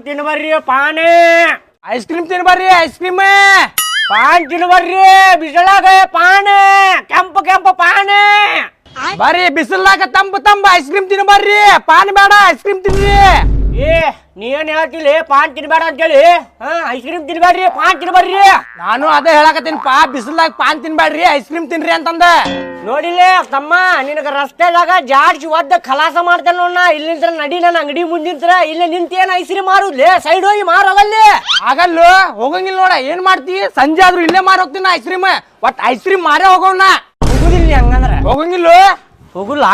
ತಿನ್ ಬರ್ರಿ ಪಾನೆ ice cream ತಿನ್ ಬರ್ರಿ ಐಸ್ ಕ್ರೀಮ್ ಪಾನ್ ತಿನ್ ಬರ್ರಿ ಬಿಸಿಲಾಗ ಪಾನೆ ಕೆಂಪು ಕೆಂಪು ಪಾನೆ ಬರ್ರಿ ಬಿಸಿಲ್ದಾಗ ತಂಬ ತಂಬ ಐಸ್ ಕ್ರೀಮ್ ತಿನ್ ಬರ್ರಿ ಪಾನ್ ಬೇಡ ಐಸ್ ಕ್ರೀಮ್ ತಿನ್ರಿ ಏ ನೀ ಏನ್ ಪಾನ್ ತಿನ್ಬೇಡ ಅಂತೇಳಿ. ಹಾ ಐಸ್ ಕ್ರೀಮ್ ತಿನ್ಬೇಡ್ರಿ ಪಾನ್ ತಿನ್ಬೇಡ್ರಿ. ನಾನು ಅದೇ ಹೇಳಕತ್ತೀನಿ ಪಾ ಬಿಸಿಲಾಗ ಪಾನ್ ತಿನ್ಬೇಡ್ರಿ ಐಸ್ ಕ್ರೀಮ್ ತಿನ್ರಿ ಅಂತಂದ. ನೋಡಿಲ್ಲ ತಮ್ಮ ನಿನಗ ರಸ್ತೆದಾಗ ಜಾಡ್ಸಿ ಒದ್ದ ಖಲಾಸ ಮಾಡ್ತೇನೆ ನೋಡ ಇಲ್ಲಿ ನಿಂತ್ರ ನಡಿ ನನ್ನ ಅಂಗಡಿ ಮುಂದಿಂತ್ರ ಇಲ್ಲಿ ನಿಂತೇನ ಐಸ್ ಕ್ರೀಮ್ ಮಾರುದ್ಲೆ? ಸೈಡ್ ಹೋಗಿ ಮಾರವಲ್ಲಿ ಆಗಲ್ಲ ಹೋಗಂಗಿಲ್ಲ ನೋಡ ಏನ್ ಮಾಡ್ತಿ? ಸಂಜೆ ಆದ್ರೂ ಇಲ್ಲೇ ಮಾರ ಹೋಗ್ತೀನಿ ಐಸ್ ಕ್ರೀಮ್ ಒಟ್ ಐಸ್ ಕ್ರೀಮ್ ಮಾರೇ ಹೋಗೋಣ. ಹೋಗುದಿಲ್ಲ ಹಂಗಂದ್ರ. ಹೋಗಂಗಿಲ್ಲ? ಹೋಗಲ್ಲ?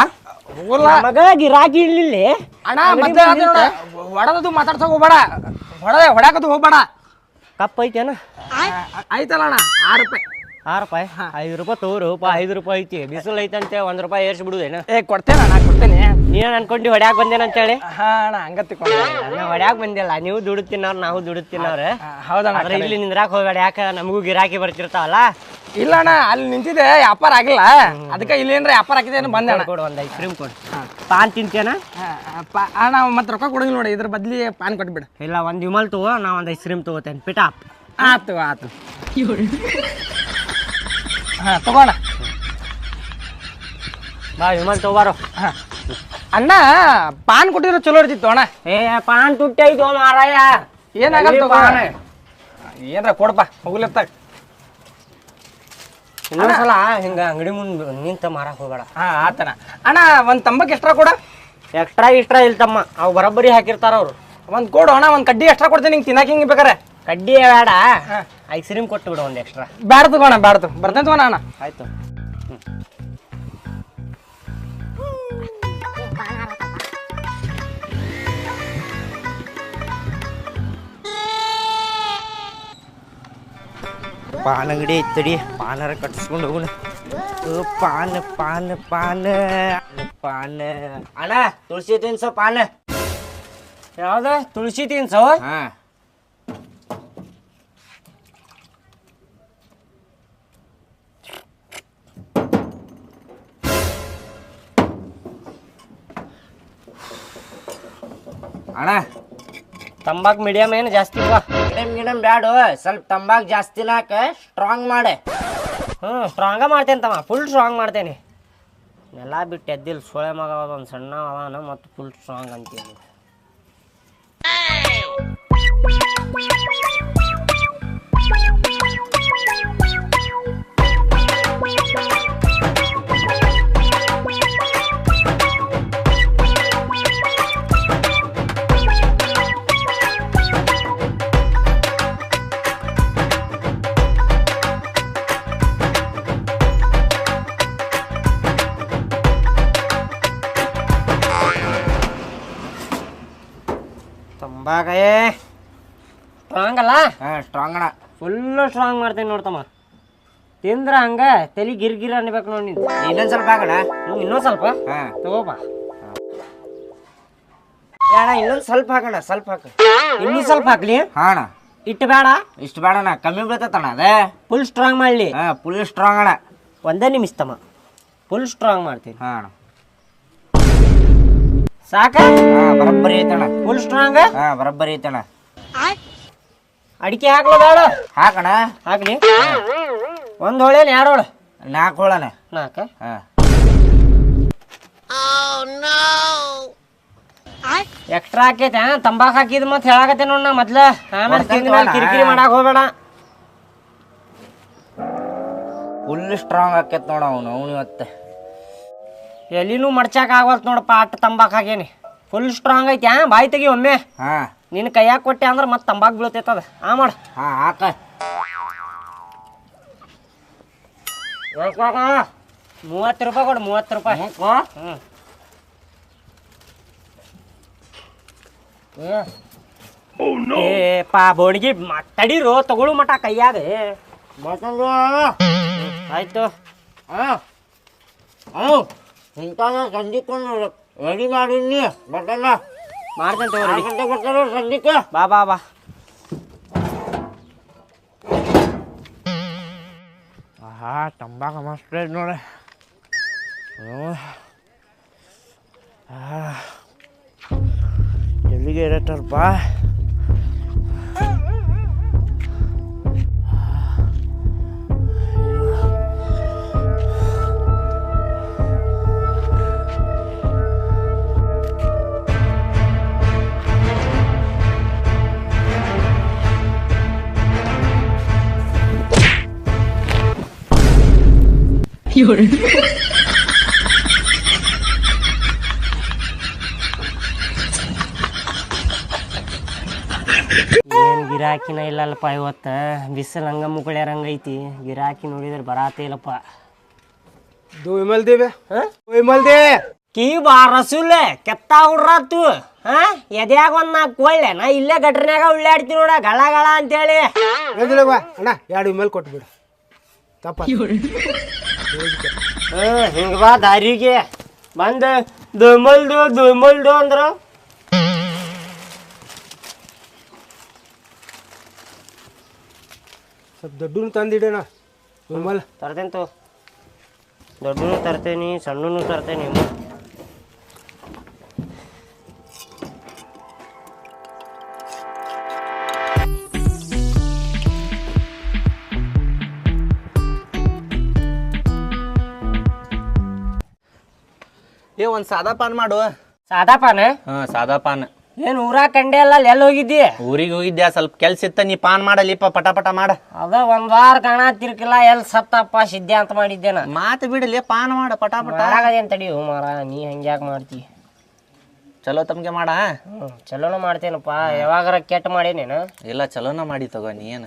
ಮಗ ಗಿರಾಕಿ ಇಲ್ಲಿ ಅಣ್ಣ ಮತ್ತೆ ಹೊಡದದು ಮಾತಾಡ್ಸಕ್ ಹೋಗ್ಬೇಡ. ಹೊಡೆದ ಹೊಡ್ಯಾಕದು ಹೋಗ್ಬೇಡ. ಕಪ್ ಐತೇನ? ಆಯ್ತಲ್ಲ ಅಣ್ಣ ಆರು ರೂಪಾಯಿ. ಆರು ರೂಪಾಯಿ? ಐದು ರೂಪಾಯಿ ತಗೋರು ಪಾ ಐದು ರೂಪಾಯಿ ಐತಿ. ಬಿಸಿಲು ಐತಂತೆ ಒಂದ್ ರೂಪಾಯಿ ಏರ್ಸಿ ಬಿಡುದೇನ? ಏ ಕೊಡ್ತೇನೆ ಅಣ್ಣ ಕೊಡ್ತೇನೆ. ನೀನ್ ಅನ್ಕೊಂಡು ಹೊಡ್ಯಾಕ್ ಬಂದೇನ ಅಂತ ಹೇಳಿ ಅಣ್ಣ ಹಂಗ ತಿಳ್ಕೊಂಡೆ. ನಾ ಹೊಡ್ಯಾಕ್ ಬಂದಿಲ್ಲ ನೀವು ದುಡ್ಡು ತಿನ್ನೋರು ನಾವು ದುಡ್ಡು ತಿನ್ನೋರು. ಹೌದಣ್ಣ ಆದ್ರೆ ಇಲ್ಲಿ ನಿಂದ್ರಾಕ್ ಹೋಗ್ಬೇಡ ಯಾಕ ನಮಗೂ ಗಿರಾಕಿ ಬರ್ತಿರ್ತಾವಲ್ಲ? ಇಲ್ಲ ಅಣ್ಣ ಅಲ್ಲಿ ನಿಂತಿದೆ ವ್ಯಾಪಾರ ಆಗಿಲ್ಲ. ಅದಕ್ಕೆ ಇಲ್ಲೇನ್ರ ವ್ಯಾಪಾರ ಆಗಿದೆ ಬಂದೆ ಅಣ್ಣ. ಕೊಡು ಒಂದ್ ಐಸ್ ಕ್ರೀಮ್ ಕೊಡು. ಪಾನ್ ತಿಂತೇನ ಅಣ್ಣ ಮತ್ತೆ ರೊಕ್ಕ ಕೊಡಂಗಿಲ್ಲ ನೋಡಿ ಇದ್ರ ಬದ್ಲಿ ಪಾನ್ ಕೊಟ್ಬಿಡು. ಇಲ್ಲ ಒಂದ್ ವಿಮಲ್ ತಗೋ ನಾ ಒಂದ್ ಐಸ್ ಕ್ರೀಮ್ ತಗೋತೇನೆ. ಪಿಟಾಪ್ ಆತು ಆತು. ಹಾ ತಗೋಣ. ಬಾ ವಿಮಲ್ ತಗೋಬಾರೋ. ಹಾ. ಅಣ್ಣ ಪಾನ್ ಕೊಟ್ಟಿರೋ ಚಲೋ ಇರ್ತಿತ್ತು ಅಣ್ಣ. ಏ ಪಾನ್ ತುಟ್ಟಿ ಐತೋ ಮಾರಾಯ. ಏನಾಗಲ್ಲ ತಗೋ? ಏನ್ರ ಕೊಡಪ್ಪ ಹೋಗ್ಲತ್ತಾಗ ಇನ್ನೊಂದ್ಸಲ ಹಿಂಗ ಅಂಗಡಿ ಮುಂದ್ ನಿಂತ ಮಾರಕ್ ಹೋಗಬೇಡ. ಹಾ ಆತನ. ಅಣ್ಣ ಒಂದ್ ತಂಬಕ್ ಎಕ್ಸ್ಟ್ರಾ ಕೊಡ. ಎಕ್ಸ್ಟ್ರಾ ಇಷ್ಟ್ರಾ ಇಲ್ತಮ್ಮ. ಅವ್ ಬರೋಬ್ಬರಿ ಹಾಕಿರ್ತಾರ ಅವ್ರು. ಒಂದ್ ಕೊಡು ಅಣ್ಣ ಒಂದ್ ಕಡ್ಡಿ ಎಕ್ಸ್ಟ್ರಾ ಕೊಡ್ತೀನಿ ಹಿಂಗ್ ತಿನ್ನಕ್ ಹಿಂಗ್ ಬೇಕಾರೆ. ಕಡ್ಡಿ ಬೇಡ. ಐಸ್ ಕ್ರೀಮ್ ಕೊಟ್ಟು ಬಿಡು ಒಂದು ಎಕ್ಸ್ಟ್ರಾ ಬ್ಯಾಡ ತಗೋಣ ಬ್ಯಾಡ ತಗೋ. ಬರ್ತೇನೆ ತಗೋಣ ಅಣ್ಣ. ಆಯ್ತು. ಪಾನ್ ಅಂಗಡಿ ಐತಡಿ. ಪಾನರ ಕಟ್ಟಿಸ್ಕೊಂಡು ಹೋಗೋಣ. ಪಾನ್ ಪಾನ್ ಪಾನ್ ಪಾನ್. ಅಣ್ಣ ತುಳಸಿ ತಿನ್ಸೋ ಪಾನ್. ಯಾವ್ದ? ತುಳಸಿ ತಿನ್ಸೋ? ಹಾ. ಅಣ್ಣ. ತಂಬಾಕ್ ಮೀಡಿಯಂ ಏನು ಜಾಸ್ತಿ ಬಾ ಮೀಡಿಯಮ್ ಗಿಡಮ್ ಬ್ಯಾಡು. ಸ್ವಲ್ಪ ತಂಬಾಕ್ ಜಾಸ್ತಿ ಹಾಕ ಸ್ಟ್ರಾಂಗ್ ಮಾಡೆ. ಹ್ಞೂ ಸ್ಟ್ರಾಂಗ ಮಾಡ್ತೇನೆ ತಮ್ಮ. ಫುಲ್ ಸ್ಟ್ರಾಂಗ್ ಮಾಡ್ತೇನೆ. ನೆಲ ಬಿಟ್ಟು ಎದ್ದಿಲ್ಲ ಸೋಳೆ ಮಗ ಒಂದು ಸಣ್ಣ ಅವನ ಮತ್ತು ಫುಲ್ ಸ್ಟ್ರಾಂಗ್ ಅಂತೀನಿ. ತಂಬಾಕೇ ಸ್ಟ್ರಾಂಗ್ ಅಲ್ಲ? ಸ್ಟ್ರಾಂಗ್ ಅಣ್ಣ. ಫುಲ್ಲು ಸ್ಟ್ರಾಂಗ್ ಮಾಡ್ತೀನಿ ನೋಡ್ತಮ್ಮ. ತಿಂದ್ರ ಹಂಗ ತಲೆ ಗಿರ್ ಗಿರ್ ಅನ್ಬೇಕು ನೋಡಿ ನೀನು. ಇನ್ನೊಂದ್ ಸ್ವಲ್ಪ ಹಾಕಣ. ಹ್ಞೂ ಇನ್ನೊಂದು ಸ್ವಲ್ಪ? ಹಾ. ತಗೋಪ ಅಣ್ಣ ಇನ್ನೊಂದ್ ಸ್ವಲ್ಪ ಹಾಕಣ ಸ್ವಲ್ಪ ಹಾಕ. ಇನ್ನೂ ಸ್ವಲ್ಪ ಹಾಕ್ಲಿ? ಹಾಣ ಇಟ್ಟು ಬೇಡ? ಇಷ್ಟು ಬೇಡಣ್ಣ ಕಮ್ಮಿ ಬೀಳ್ತೈತಣ್ಣ ಅದೇ. ಫುಲ್ ಸ್ಟ್ರಾಂಗ್ ಮಾಡಲಿ. ಹಾ ಫುಲ್ ಸ್ಟ್ರಾಂಗ್ ಅಣ್ಣ. ಒಂದೇ ನಿಮಿಷ ತಮ್ಮ. ಫುಲ್ ಸ್ಟ್ರಾಂಗ್ ಮಾಡ್ತೀನಿ. ಹಾ ಸಾಕ? ಹಾ ಬರಬ್ಬರಿ ಐತಣ್ಣ ಫುಲ್ ಸ್ಟ್ರಾಂಗ್ ಹಾ ಬರಬ್ಬರಿ ಐತಣ್ಣ ಅಡಿಕೆ ಹಾಕ್ಲೋ ಬೇಡ ಹಾಕಣ ಹಾಕ್ಲಿ? ಒಂದು ಹೋಳೇನ ಎರಡು ಹೋಳ? ನಾಲ್ಕು ಹೋಳಣ ನಾಲ್ಕು? ಹಾ. ಎಕ್ಸ್ಟ್ರಾ ಹಾಕೈತೆ ತಂಬಾಕ್ ಹಾಕಿದ್ ಮತ್ತೆ ಹೇಳಾಕತ್ತೆ ನೋಡ್ ನಾ ಮೊದ್ಲ. ಆಮೇಲೆ ತಿಂದ ಮೇಲೆ ಕಿರಿಕಿರಿ ಮಾಡಕ್ ಹೋಗ್ಬೇಡ. ಫುಲ್ ಸ್ಟ್ರಾಂಗ್ ಆಕೈತ್ ನೋಡ ಅವನು ಅವನು ಇವತ್ತೆ. ಎಲ್ಲಿನೂ ಮಡ್ಚಾಕ್ ಆಗವಲ್ತು ನೋಡಪ್ಪ ಅಟ್ ತಂಬಾಕ್ ಹಾಗೇನಿ. ಫುಲ್ ಸ್ಟ್ರಾಂಗ್ ಐತಿ ಆ ಬಾಯಿ ತೆಗಿ ಒಮ್ಮೆ. ಹಾ. ನಿನ್ನ ಕೈಯಾಗ ಕೊಟ್ಟೆ ಅಂದ್ರೆ ಮತ್ತೆ ತಂಬಾಕ್ ಬೀಳ್ತೈತದ. ಆ ಮಾಡ. ಹಾ ಹಾಕ. ಮೂವತ್ತು ರೂಪಾಯಿ ಕೊಡು ಮೂವತ್ತು ರೂಪಾಯಿ. ಹ್ಞೂ ಏ ಪಾ ಬೋಣಿಗೆ ತಡೀರು ತಗೊಳು ಮಟ ಕೈಯಾಗ. ಆಯ್ತು. ಹಾ. ಹ್ಞೂ ಸಂದಿಕ್ಕೊಂಡು ರೆಡಿ ಮಾಡಿನಿ ಬರ್ತಲ್ಲ. ಮಾಡ್ತೇನೆ ಬರ್ತಾರ ಸಂದಿಕ್ಕ ಬಾ ಬಾ ಬಾ. ಆಹಾ ತಂಬಾಕ ಮಸ್ತ್ ಐತ್ ನೋಡ್ರಿ ಎಲ್ಲಿಗೆ 有人。ಏನು ಗಿರಾಕಿನ ಇಲ್ಲಲ್ಲಪ್ಪ ಇವತ್ತು? ಬಿಸಿಲ್ ಹಂಗ ಮುಗುಳ್ಯಾರಂಗ ಐತಿ ಗಿರಾಕಿ ನೋಡಿದ್ರೆ ಬರಾತೇ ಇಲ್ಲಪ್ಪ. ದೋ ವಿಮಲ್ ದೇವೆ. ವಿಮಲ್ ದೇವೆ. ಕೀ ಬಾರಸುಲೆ ಕೆತ್ತ ಹುಡ್ರಾತು ಹಾ? ಎದ್ಯಾಗ ಒಂದ್ ನಾಲ್ಕು ಒಳ್ಳೆ. ನಾ ಇಲ್ಲೇ ಗಟ್ರನ್ಯಾಗ ಉಳ್ಳಾಡ್ತೀನಿ ನೋಡ ಗಳ ಗಳ ಅಂತೇಳಿ. ಅಣ್ಣ ಎರಡು ವಿಮಲ್ ಕೊಟ್ಬಿಡು. ತಪ್ಪ ಹಿಂಗ ಬಾ ದಾರಿಗೆ. ಬಂದ ದುಮಲ್ದು ದುಮಲ್ದು ಅಂದ್ರ. ಸ್ವಲ್ಪ ದೊಡ್ಡನು ತಂದಿಡೋಣ. ವಿಮಲ್ ತರ್ತೇನೆ ತೋ ದೊಡ್ಡನು ತರ್ತೇನಿ ಸಣ್ಣನು ತರ್ತೇನಿ. ಏ ಒಂದ್ ಸಾದಾ ಪಾನ್ ಮಾಡು. ಸಾದಾ ಪಾನ? ಹಾ ಸಾದಾ ಪಾನ್. ಏನ್ ಊರಾಗ ಕಂಡೆ ಅಲ್ಲ ಎಲ್ಲಿ ಹೋಗಿದ್ದಿ? ಊರಿಗೆ ಹೋಗಿದ್ಯಾ ಸ್ವಲ್ಪ ಕೆಲ್ಸ ಇತ್ತ ನೀ ಪಾನ್ ಮಾಡಲಿಪ್ಪ ಪಟ ಪಟ ಮಾಡ. ಅದ ಒಂದ್ ವಾರ ಕಾಣತಿರ್ಕಿಲ್ಲ ಎಲ್ ಸತ್ತಪ್ಪ ಸಿದ್ಧ ಅಂತ ಮಾಡಿದ್ದೇನ ಮಾತು ಬಿಡಲಿ ಪಾನ್ ಮಾಡ ಪಟ ಪಟ ಆಗದೇನ್ ತಡಿ ಮಾರ ನೀ ಹಂಗ್ಯಾಕ್ ಮಾಡ್ತಿ. ಚಲೋ ತಮ್ಗೆ ಮಾಡ. ಹ್ಮ್ ಚಲೋನ ಮಾಡ್ತೇನಪ್ಪ ಯಾವಾಗಾರ ಕೆಟ್ಟ ಮಾಡೇನೇನ ಇಲ್ಲ ಚಲೋನ ಮಾಡಿ ತಗೋ ನೀ ಏನ?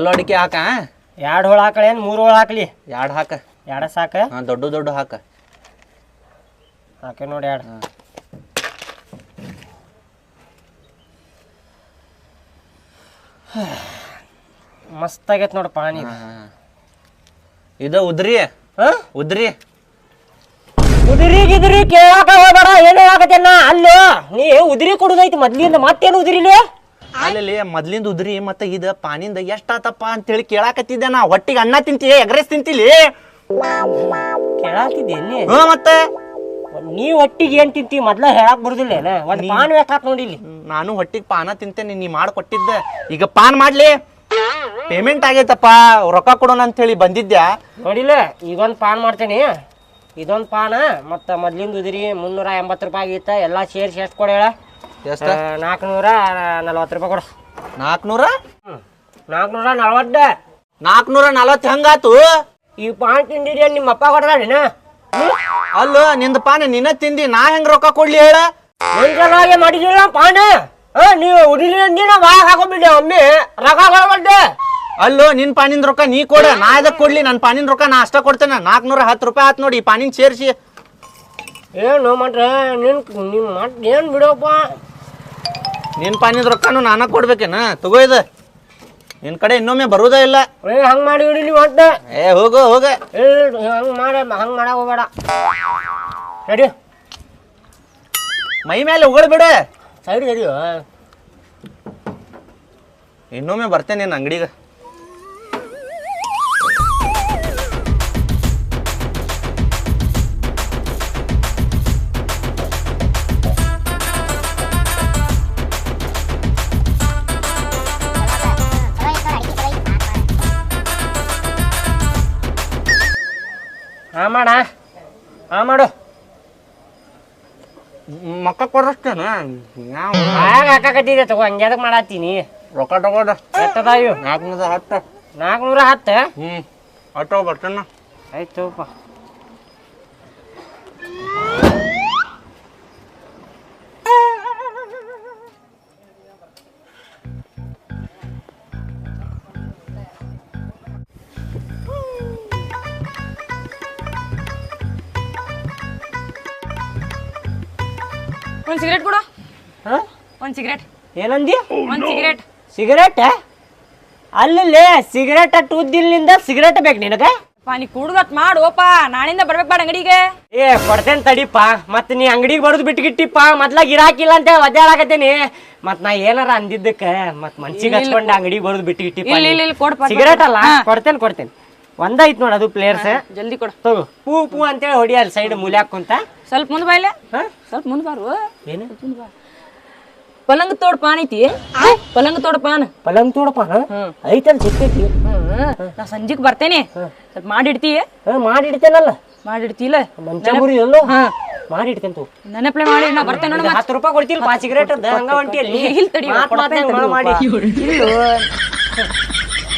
ಚಲೋ ಅಡಿಕೆ ಹಾಕ ಎರಡು ಹೋಳು ಹಾಕಳ ಏನು? ಮೂರು ಹೋಳು ಹಾಕಲಿ. ಎರಡು ಹಾಕ. ಎರಡ ಸಾಕ? ಹಾ ದೊಡ್ಡ ದೊಡ್ಡ ಹಾಕ. ಹಾಕೆ ನೋಡಿ ಎರಡು. ಮಸ್ತ್ ಆಗೈತೆ ನೋಡಿ ಪಾನಿ ಹಾ, ಹಾ. ಇದು ಉದ್ರಿ. ಹಾಂ? ಉದ್ರಿ. ಉದುರಿ ಗಿದ್ರಿ ಕೇಳಾಕ ಹೋಗ್ಬೇಡ ಏನೇ ಹೇಳಾಕತ್ತೇನ ಅಲ್ಲೋ ನೀ ಉದುರಿ ಕೊಡುದೈತಿ ಮೊದ್ಲಿಂದ ಮತ್ತೇನು ಉದಿರಿಲಿ? ಅಲ್ಲಿ ಮೊದ್ಲಿಂದ ಉದ್ರಿ ಮತ್ತೆ ಇದ ಪಾನಿಂದ ಎಷ್ಟ್ ಆತಪ್ಪ ಅಂತೇಳಿ ಕೇಳಾಕತ್ತಿದ್ದೆ ನಾ. ಹೊಟ್ಟಿಗೆ ಅನ್ನ ತಿಂತಿ ಎಗ್ರೆಸ್ ತಿಂತಿಲಿ? ಎಲ್ಲಿ? ಹ್ಞೂ ಮತ್ತೆ? ನೀ ಒಟ್ಟಿಗೆ ಏನ್ ತಿಂತಿ? ಮೊದ್ಲ ಹೇಳಕ್ ಬರುದಿಲ್ಲ ಏನ ಒಂದ್ ಪಾನ್ ಬೇಕಾತ್ ನೋಡಿಲಿ ನಾನು ಹೊಟ್ಟಿಗೆ ಪಾನ ತಿಂತೇನೆ ನೀ ಮಾಡಿಕೊಟ್ಟಿದ್ದೆ. ಈಗ ಪಾನ್ ಮಾಡ್ಲಿ. ಪೇಮೆಂಟ್ ಆಗೈತಪ್ಪ ರೊಕ್ಕ ಕೊಡೋಣ ಅಂತ ಹೇಳಿ ಬಂದಿದ್ಯಾ? ನೋಡಿಲ್ಲ ಈಗೊಂದ್ ಪಾನ್ ಮಾಡ್ತೇನಿ. ಇದೊಂದ್ ಪಾನ ಮತ್ತ ಮೊದ್ಲಿಂದ ಉದಿರಿ ಮುನ್ನೂರ ಎಂಬತ್ತು ರೂಪಾಯಿ ಆಗಿತ್ತ ಎಲ್ಲಾ ಸೇರ್ಸಿ ಎಷ್ಟು ಕೊಡ ಹೇಳ? ಎಷ್ಟ? ನಾಲ್ಕುನೂರ ನಲ್ವತ್ತು ರೂಪಾಯಿ ಕೊಡು. ನಾಲ್ಕುನೂರ ನಾಲ್ಕುನೂರ ನಲ್ವತ್ತ. ನಾಲ್ಕುನೂರ ನಲ್ವತ್ತು ಹೆಂಗಾತು? ಈ ಪಾನ್ ತಿಂದಿರಿ ನಿಮ್ಮ ಅಪ್ಪ ಕೊಡ್ದಾಡಿನ ಅಲ್ಲೋ ನಿಂದ ಪಾನ ನಿನ್ನ ತಿಂದಿ ನಾ ಹೆಂಗ್ ರೊಕ್ಕ ಕೊಡ್ಲಿ ಹೇಳ? ನಿನ್ ಸಲುವಾಗಿ ಮಾಡಿದಿಲ್ಲ ಪಾನ ನೀವು ಉಡಿಲಿ ಅಂದಿನ ಬಾಯಾಗ ಹಾಕೊಂಡ್ಬಿಟ್ಟೆ ಒಮ್ಮೆ. ರೊಕ್ಕ ಕೊಡ್ಬಡ್ಡೆ ಅಲ್ಲೋ ನಿನ್ ಪಾನಿನ ರೊಕ್ಕ ನೀ ಕೊಡ ನಾ ಇದಕ್ ಕೊಡ್ಲಿ? ನನ್ನ ಪಾನಿನ ರೊಕ್ಕ ನಾ ಅಷ್ಟ ಕೊಡ್ತೇನೆ. ನಾಲ್ಕುನೂರ ಹತ್ತು ರೂಪಾಯಿ ಆತ್ ನೋಡಿ ಪಾನಿನ ಸೇರಿಸಿ. ಏನು ಮಾಡ್ರೆ ನಿನ್ ನಿಮ್ಮ ಏನು ಬಿಡಪ್ಪ? ನಿನ್ ಪಾನಿದ ರೊಕ್ಕನು ನಾನ ಕೊಡ್ಬೇಕೇನ? ತಗೋ ಇದು. ನಿನ್ ಕಡೆ ಇನ್ನೊಮ್ಮೆ ಬರುವುದೇ ಇಲ್ಲ. ಏ ಹಂಗ್ ಮಾಡಿ ನೀವು ಹೊಟ್ಟೆ. ಏ ಹೋಗು ಹೋಗ. ಏ ಹಂಗ್ ಮಾಡ ಹಂಗ್ ಮಾಡಕ್ಕೆ ಹೋಗ್ಬೇಡ. ರೆಡಿ ಮೈ ಮೇಲೆ ಬಿಡ. ಸೈಡ್ ರೆಡಿಯೋ ಇನ್ನೊಮ್ಮೆ ಬರ್ತೇನೆ ನಿನ್ನ ಅಂಗಡಿಗೆ. ಮಾಡ. ಹಾ ಮಾಡು. ಮಕ್ಕ ಕೊಡಷ್ಟೇನ ನಾವು ಬಾಯಾಗ ಹಾಕಕತ್ತಿದೆ ತಗೋ ಹಂಗೆ ಅದಕ್ಕೆ ಮಾಡತ್ತೀನಿ. ರೊಕ್ಕ ತಗೋದ ನಾಲ್ಕನೂರ ಇವು ನಾಲ್ಕುನೂರ ಹತ್ತು. ನಾಲ್ಕುನೂರ ಹತ್ತು? ಹ್ಞೂ ಆಟೋ ಬರ್ತೇನ. ಆಯ್ತುಪ್ಪ ಒಂದ್ ಸಿಗರೇಟ್ ಕೊಡು. ಹಾ? ಒಂದ್ ಸಿಗರೇಟ್ ಏನಂದಿ ಒಂದ್ ಸಿಗರೇಟ್ ಸಿಗರೇಟ್ ಅಲ್ಲಿ ಸಿಗರೇಟ್ ಅಟ್ಟು ಉದ್ದಿಲ್ನಿಂದ ಸಿಗರೇಟ್ ಬೇಕು ನಿನಗೆ? ಪಾ ನೀ ಕುಡ್ದತ್ ಮಾಡೋಪ ನಾಳಿಂದ ಬರ್ಬೇಕು ಬಾಡ ಅಂಗಡಿಗೆ. ಏ ಕೊಡ್ತೇನೆ ತಡಿಪ್ಪ ಮತ್ತೆ ನೀ ಅಂಗಡಿಗೆ ಬರೋದು ಬಿಟ್ಗಿಟ್ಟಿಪ್ಪ ಮೊದ್ಲಾಗ ಇರಾಕಿಲ್ಲ ಅಂತ ಒದ್ದಾಡಾಕತ್ತೇನಿ ಮತ್ ನಾ ಏನಾರ ಅಂದಿದ್ದಕ್ಕ ಮತ್ ಮನ್ಸಿಗೆ ಹಚ್ಕೊಂಡ ಅಂಗಡಿಗೆ ಬರೋದು ಬಿಟ್ಗಿಟ್ಟಿಪ್ಪ ಇಲ್ಲ, ಇಲ್ಲ, ಇಲ್ಲ, ಕೊಡ್ಪ, ಸಿಗರೇಟ್ ಅಲ್ಲ. ಕೊಡ್ತೇನೆ ಕೊಡ್ತೇನೆ. ಒಂದ ಐತ್ ನೋಡ ಅದು ಪ್ಲೇಯರ್ಸ್ ಜಲ್ದಿ ಕೊಡು. ತಗೋ. ಪೂ ಪೂ ಅಂತೇಳಿ ಹೊಡಿ ಅಲ್ಲಿ ಸೈಡ್ ಮೂಲೆ ಕುಂತ. ಸ್ವಲ್ಪ ಮುಂದ್ ಬಾಯ್ಲ? ಸ್ವಲ್ಪ ಮುಂದ್ ಬಾರು. ಏನು? ಪಲಂಗ ತೋಡ್ ಪಾನ್ ಐತಿ. ಪಲಂಗ ತೋಡ್ ಪಾನ್. ಪಲಂಗ್ ಪಾನ್? ಐತಲ್ ಸಿಕ್ಕೈತಿ ಹ್ಮ್ ನಾ ಸಂಜೆಗ್ ಬರ್ತೇನೆ. ಸ್ವಲ್ಪ ಮಾಡಿಡ್ತಿ. ಮಾಡಿಡ್ತೇನಲ್ಲ? ಮಾಡಿಡ್ತಿಲ್ಲ. ಮಂಚ ಮುರಿ ಎಲ್ಲೋ? ಹಾ. ಮಾಡಿಡ್ತೇನೆ ತೂ ನೆನಪ್ಲೆ ಮಾಡಿ ನಾ ಬರ್ತೇನೆ ನೋಡಿ ಹತ್ತು ರೂಪಾಯಿ ಕೊಡ್ತಿಲ್ಲ ಪಾ ಸಿಗರೇಟ್ ಹಂಗ ಹೊಂಟಿಯಲ್ಲಿ ಇಲ್ಲಿ ತಡಿ, ಮಾಡಿ.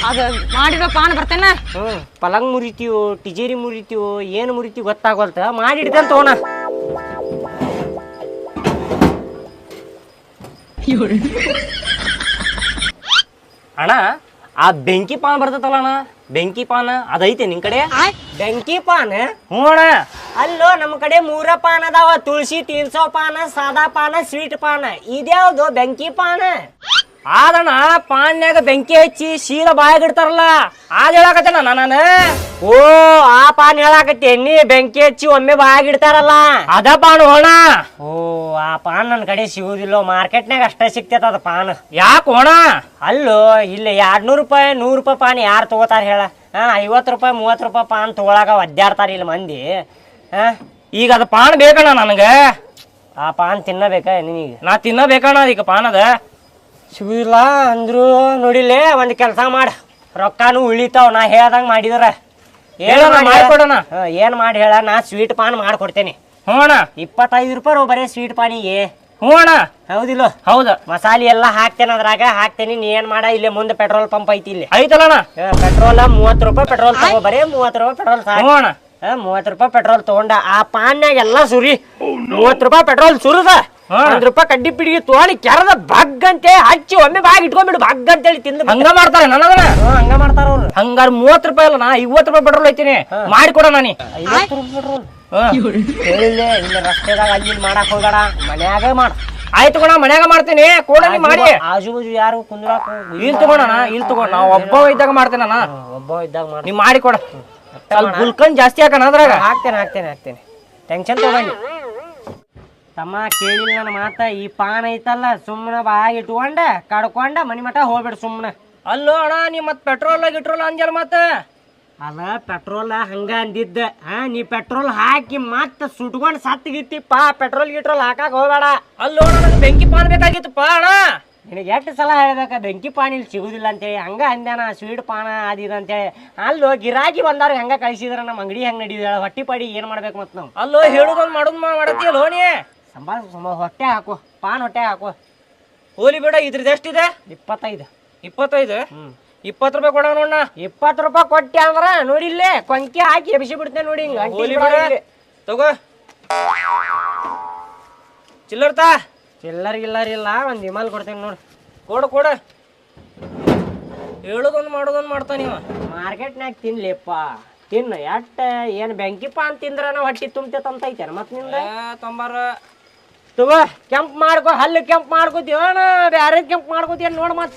ಅದ ಮಾಡಿರೋ ಪಾನ್ ಬರ್ತೇನ? ಹ್ಮ್ ಪಲಂಗ್ ಮುರಿತೀವೋ ಟಿಜೇರಿ ಮುರಿತೀವೋ ಏನು ಮುರಿತೀವಿ ಗೊತ್ತಾಗೋಲ್ತ. ತೋಣ ಅಣ್ಣ ಆ ಬೆಂಕಿ ಪಾನ್ ಬರ್ತೈತಲ್ಲ ಅಣ್ಣ? ಬೆಂಕಿ ಪಾನ ಅದೈತೆ ನಿನ್ ಕಡೆ? ಬೆಂಕಿ ಪಾನ? ಹ್ಞೂ ಅಣ್ಣ. ಅಲ್ಲೋ ನಮ್ಮ ಕಡೆ ಮೂರ ಪಾನ್ ಅದಾವ. ತುಳಸಿ ತಿನ್ಸೋ ಪಾನ ಸಾದಾ ಪಾನ ಸ್ವೀಟ್ ಪಾನ. ಇದ್ಯಾವ್ದು ಬೆಂಕಿ ಪಾನ? ಆದಣ್ಣ ಪಾನ್ಯಾಗ ಬೆಂಕಿ ಹಚ್ಚಿ ಶೀಲ ಬಾಯಾಗಿಡ್ತಾರಲ್ಲ ಇಡ್ತಾರಲ್ಲ ಅದ್ ಹೇಳಕತ್ತೇನ ನಾನು ಓ ಆ ಪಾನ್ ಹೇಳಾಕತ್ತಿ ಎಣ್ಣಿ ಬೆಂಕಿ ಹಚ್ಚಿ ಒಮ್ಮೆ ಬಾಯಾಗಿಡ್ತಾರಲ್ಲ ಅದ ಪಾನ್ ಹೋಣ. ಓ ಆ ಪಾನ್ ನನ್ನ ಕಡೆ ಸಿಗುದಿಲ್ಲ ಮಾರ್ಕೆಟ್ನಾಗ ಅಷ್ಟೇ ಸಿಗ್ತೈತ ಅದ ಪಾನ್ ಯಾಕೆ ಹೋಣ? ಅಲ್ಲೋ ಇಲ್ಲ ಎರಡ್ ನೂರು ರೂಪಾಯಿ ನೂರು ರೂಪಾಯಿ ಪಾನ್ ಯಾರು ತಗೋತಾರ ಹೇಳ. ಹಾ ಐವತ್ತು ರೂಪಾಯಿ ಮೂವತ್ತು ರೂಪಾಯಿ ಪಾನ್ ತಗೊಳಗ ಒದ್ದಾಡ್ತಾರ ಇಲ್ಲಿ ಮಂದಿ. ಹಾ? ಈಗ ಅದ ಪಾನ್ ಬೇಕಣ್ಣ ನನಗೆ? ಆ ಪಾನ್ ತಿನ್ನಬೇಕಾ ನಿನಗೆ? ನಾ ತಿನ್ನಬೇಕಣ್ಣ ಈಗ ಪಾನ್ ಅದ. ಸಿಗುದಿಲ್ಲ ಅಂದ್ರು ನೋಡಿಲ್ಲೇ ಒಂದ್ ಕೆಲಸ ಮಾಡ. ರೊಕ್ಕಾನು ಉಳಿತಾವ್ ನಾ ಹೇಳ್ದಂಗ ಮಾಡಿದ್ರ. ಏನ್ ಹೇಳಣ್ಣ, ಮಾಡಿ ಮಾಡ್ಕೊಡಣ್ಣ. ಹಾ, ಏನ್ ಮಾಡಿ ಹೇಳ ನಾ ಸ್ವೀಟ್ ಪಾನ್ ಮಾಡ್ಕೊಡ್ತೇನೆ ಹೋಣ ಇಪ್ಪತ್ತೈದು ರೂಪಾಯಿ ರೋ ಬರೇ ಸ್ವೀಟ್ ಪಾನಿಗೆ ಹೋಣ ಹೌದಿಲ್ಲ? ಹೌದ. ಮಸಾಲೆ ಎಲ್ಲ ಹಾಕ್ತೇನೆ ಅದ್ರಾಗ ಹಾಕ್ತೇನೆ ನೀ ಏನ್ ಮಾಡ ಇಲ್ಲೇ ಮುಂದೆ ಪೆಟ್ರೋಲ್ ಪಂಪ್ ಐತಿ ಇಲ್ಲಿ. ಐತಲ್ಲ ಪೆಟ್ರೋಲ್ ಮೂವತ್ತು ರೂಪಾಯಿ ಪೆಟ್ರೋಲ್ ತಗೋ ಬರೇ ಮೂವತ್ತು ರೂಪಾಯಿ ಪೆಟ್ರೋಲ್ ಅಣ್ಣ. ಮೂವತ್ತು ರೂಪಾಯಿ ಪೆಟ್ರೋಲ್ ತಗೊಂಡ ಆ ಪಾನ್ಯಾಗ ಎಲ್ಲ ಸುರಿ. ಮೂವತ್ತು ರೂಪಾಯಿ ಪೆಟ್ರೋಲ್ ಸುರದ. ಒಂದ್ ರೂಪಾಯಿ ಕಡ್ಡಿ ಪಿಡಿಗೆ ತೋಳಿ ಕೆರದ ಬಗ್ ಅಂತೇಳಿ ಹಚ್ಚಿ ಒಮ್ಮೆ ಬಾಗಿ ಇಟ್ಕೊಂಡ್ಬಿಡು ಬಗ್ ಅಂತೇಳಿ ತಿಂದು ಹಂಗ ಮಾಡ್ತಾರೆ ನನಗನ ಹಂಗ ಮಾಡ್ತಾರ ಅವ್ರು. ಹಂಗಾರ ಮೂವತ್ ರೂಪಾಯಿ ಅಲ್ಲ ನಾ ಐವತ್ ರೂಪಾಯಿ ಪೆಟ್ರೋಲ್ ಐತೀನಿ. ಮಾಡಿಕೊಡ ನಾನಿ. ಐವತ್ತು ರೂಪಾಯಿ ಪೆಟ್ರೋಲ್. ಹೇಳಿಲ್ಲ ಇಲ್ಲ ರಸ್ತೆದಾಗ ಅಲ್ಲಿ ಮಾಡಕ್ ಮನ್ಯಾಗ ಮಾಡ. ಆಯ್ತು ಕೊಣ ಮನ್ಯಾಗ ಮಾಡ್ತೀನಿ. ಕೂಡ ಮಾಡಿ. ಆಜು ಬಾಜು ಯಾರು ಕುಂದ್ರಾಕ ಇಲ್ಲಿ ತಗೋಣ ಇಲ್ಲಿ ತಗೋಣ ನಾ ಒಬ್ಬ ಇದ್ದಾಗ ಮಾಡ್ತೇನೆ ನಾ ಒಬ್ಬ ಇದ್ದಾಗ ಮಾಡ. ನೀ ಮಾಡಿಕೊಡ ಸ್ವಲ್ಪ ಗುಲ್ಕನ್ ಜಾಸ್ತಿ ಹಾಕೋಣ ಅದ್ರಾಗ. ಹಾಕ್ತೇನೆ ಹಾಕ್ತೇನೆ ಹಾಕ್ತೇನೆ. ಟೆನ್ಷನ್ ತಗೊಂಡಿ ತಮ್ಮ ಕೇಳಿಲ್ಲ ನನ್ನ ಮಾತ ಈ ಪಾನ್ ಐತಲ್ಲ ಸುಮ್ಮನೆ ಬಾಯಾಗ ಇಟ್ಕೊಂಡ ಕಡ್ಕೊಂಡ ಮನಿ ಮಠ ಹೋಗ್ಬಿಡು ಸುಮ್ಮನೆ ಅಲ್ಲೋ ಅಣ್ಣ ನೀ ಮತ್ತೆ ಪೆಟ್ರೋಲ್ ಗಿಟ್ರೋಲ್ ಅಂಜಲ್ ಮತ್ತೆ? ಅದ ಪೆಟ್ರೋಲ್ ಹಂಗ ಅಂದಿದ್ದ. ಹಾ ನೀ ಪೆಟ್ರೋಲ್ ಹಾಕಿ ಮತ್ತ ಸುಟ್ಕೊಂಡು ಸತ್ತಗಿತ್ತಿಪ್ಪ ಪೆಟ್ರೋಲ್ ಗಿಟ್ರೋಲ್ ಹಾಕಕ್ ಹೋಗಬೇಡ. ಅಲ್ಲೋ ನನಗೆ ಬೆಂಕಿ ಪಾನ್ ಬೇಕಾಗಿತ್ತಪ್ಪ ಅಣ್ಣ. ನಿನಗೆ ಎಷ್ಟು ಸಲ ಹೇಳ್ಬೇಕ ಬೆಂಕಿ ಪಾನ್ ಇಲ್ಲಿ ಸಿಗುದಿಲ್ಲ ಅಂತೇಳಿ ಹಂಗ ಅಂದ್ಯಾನ ಸ್ವೀಟ್ ಪಾನ ಅದಿದ ಅಂತೇಳಿ. ಅಲ್ಲೋ ಗಿರಾಕಿ ಬಂದವ್ರಿಗೆ ಹಂಗ ಕಳಿಸಿದ್ರ ನಮ್ಮ ಅಂಗಡಿ ಹೆಂಗ್ ನಡೀದ ಹೊಟ್ಟಿ ಪಡಿ ಏನ್ ಮಾಡ್ಬೇಕು ಮತ್ತೆ ನಾವು? ಅಲ್ಲೋ ಹೇಳುದೊಂದು ಮಾಡೋದು ಮಾಡತ್ತೀಯ ನೀ? ಸಂಬಾಳ ಸಂಬ ಹೊಟ್ಟೆ ಹಾಕು ಪಾನ್ ಹೊಟ್ಟೆ ಹಾಕು. ಹೋಲಿ ಬೇಡ ಇದ್ರದ್ದು ಎಷ್ಟಿದೆ? ಇಪ್ಪತ್ತೈದು. ಇಪ್ಪತ್ತೈದು? ಇಪ್ಪತ್ತು ರೂಪಾಯಿ ಕೊಡ ನೋಡ ಇಪ್ಪತ್ತು ರೂಪಾಯಿ ಕೊಟ್ಟೆ ಅಂದ್ರ ನೋಡಿಲ್ಲೇ ಕೊಂಕಿ ಹಾಕಿ ಎಬ್ಸಿ ಬಿಡ್ತೇನೆ ನೋಡಿ ಹಿಂಗ ಹೋಲಿ ಬೇಡ. ತಗೋ. ಚಿಲ್ಲರ್ತಾ? ಚಿಲ್ಲರ್ ಗಿಲ್ಲರ್ ಇಲ್ಲ ಒಂದು ವಿಮಲ್ ಕೊಡ್ತೇನೆ ನೋಡು. ಕೊಡು ಕೊಡು. ಹೇಳೋದೊಂದು ಮಾಡೋದೊಂದು ಮಾಡ್ತಾನೆ ಇವ ಮಾರ್ಕೆಟ್ನಾಗ ತಿನ್ಲಿಪ್ಪ. ತಿನ್ನು ಎಟ್ಟ ಏನ್ ಅಂತ ತಿಂದ್ರ ಹೊಟ್ಟಿ ತುಂಬ್ತೈತೆ ಅಂತ ಐತೆ ಮತ್ನಿಂದ ತೊಂಬಾರ. ತಗೋ ಕೆಂಪ್ ಮಾಡ್ಕೋ ಹಲ್ಲು ಕೆಂಪ್ ಮಾಡ್ಕೋತೀವಣ ಬ್ಯಾರೆ ಕೆಂಪ್ ಮಾಡ್ಕೋತೀಯ ನೋಡ್ ಮತ್